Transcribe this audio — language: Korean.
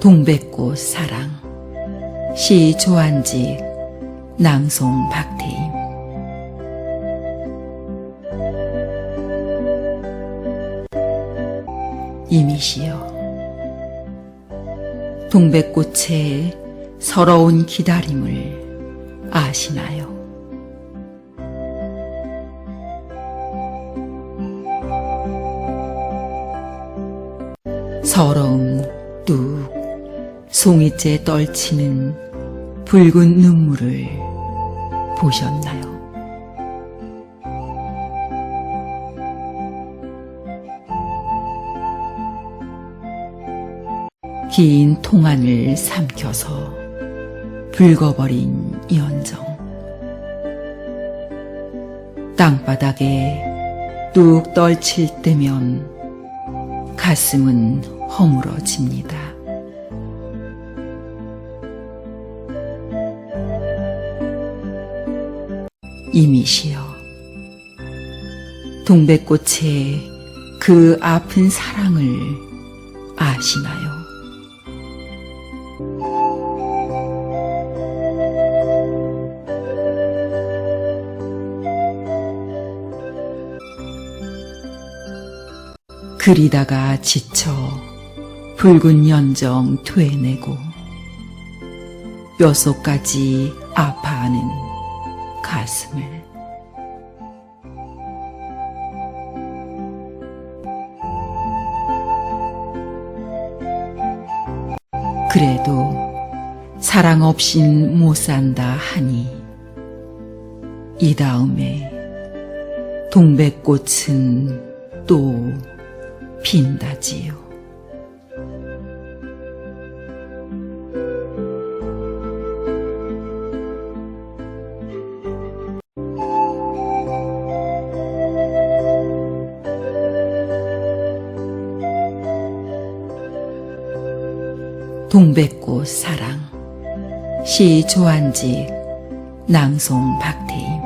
동백꽃 사랑. 시 조한직 낭송 박태임. 이미시여. 동백꽃의 서러운 기다림을 아시나요? 서러움 뚝 송이째 떨치는 붉은 눈물을 보셨나요? 긴 통안을 삼켜서 붉어버린 연정 땅바닥에 뚝 떨칠 때면 가슴은 허물어집니다. 이미시여 동백꽃의 그 아픈 사랑을 아시나요? 그리다가 지쳐 붉은 연정 되내고 뼛속까지 아파하는 가슴을 그래도 사랑 없인 못 산다 하니 이 다음에 동백꽃은 또 핀다지요. 동백꽃 사랑. 시 조한직 낭송 박태임